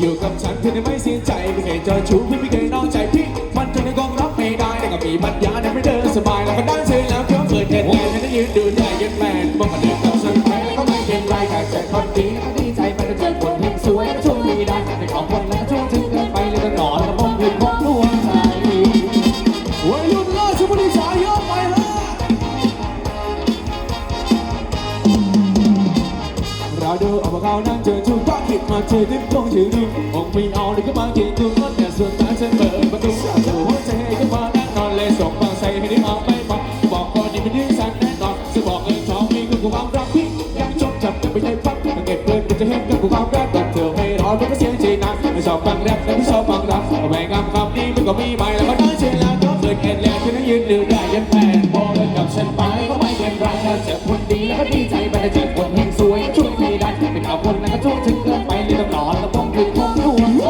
อยู่กับฉันเธอได้ไม่เสียใจไม่เคยเจอชู้พี่ไม่เคยนอกใจพี่ มันถึงในกองรับไม่ได้แต่ก็มีปัญญาในไม่เดินสบายแล้วก็ได้ซื้อแล้วก็เปิดเกิดแต่ฉันได้ยืนดูได้ยันแมนบอกมาเดินกับฉันไปแล้วก็ไม่เป็นไรแต่เจคนดีก็ดีใจไปแต่เจอคนที่สวยก็ช่วยไม่ได้ ราดูเอาพวกเขานั่งเจอชุดก็คิดมาเจอที่คงชื่อดูคงไม่เอาเลยก็มาเกี่ยงดูก็แต่ส่วนตาฉันเปิดประตูหัวใจก็มานั่งนอนเลยส่งบางใส่ให้ได้ออกไม่บอกบอกก่อนนี่ไม่ดื้อสันแน่นอนจะบอกเออชอบมีก็กูความรักพี่ยังจดจำกันไม่ได้ปั๊บเก็บเงินก็จะเห็นกับกูความรักแต่เธอไม่รอมันก็เสียใจนะไม่ชอบฟังแรปและไม่ชอบฟังรักแม่งคำคำนี้มันก็มีใหม่แล้วก็ได้เช่นแล้วก็เกิดเกิดแล้วที่นั่งยืนดูได้ยันแฟนบอกเลยกับฉันไปก็ไม่เป็นไรถ้าเจอคนดีแล้วก็ดีใจไปแต่เจอคนเฮงสวย คนนั้นก็ช่วยถึงเกินไปเลยต้องนอนแล้วต้องหยุดของดวงใจ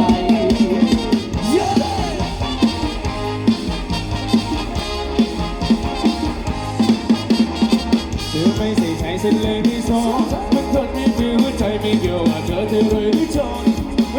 เธอไม่ใส่ใจฉันเลยที่สองมันคนไม่คือหัวใจไม่เกี่ยวว่าเธอจะรวยหรือจน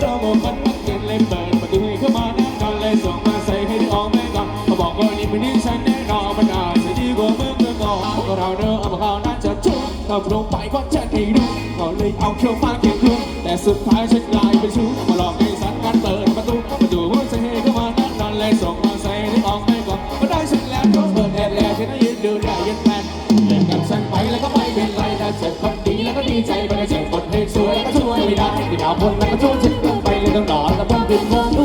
เราบอกมันมักเกินเลยเปิดประตูให้เข้ามานั่งกันเลยส่งมาใส่ให้ได้ออกไม่ก่อนเขาบอกว่านี่เป็นนิสัยแน่นอนมันอาจจะดีกว่าเมื่อก่อก่อนพวกเราเนอะเอามาเขาน่าจะชุ บถ้าลงไปก็จะได้รู้เขาเลยเอาเขี้ยวฟาดเกี่ยวคุ้แต่สุดท้ายฉันกลายเป็นชู้มาหลอกให้สันกันเปิดประตูประตูหัวใจให้เข้ามานั่งนอนเลยส่งมาใส่ให้ได้ออกไม่ก่อนก็ได้ฉันแล้วก็เปิดแอร์แล้วฉันยืนดูได้ยันแฟนเล่นกับฉันไปแล้วก็ไม่เป็นไรถ้าเจอคนดีแล้วก็ดีใจไปถ้เจอคนเฮงสวยแล้วก็ช่วยไม่ได้ที่ดาวคนแล้วก็ช่วยเธ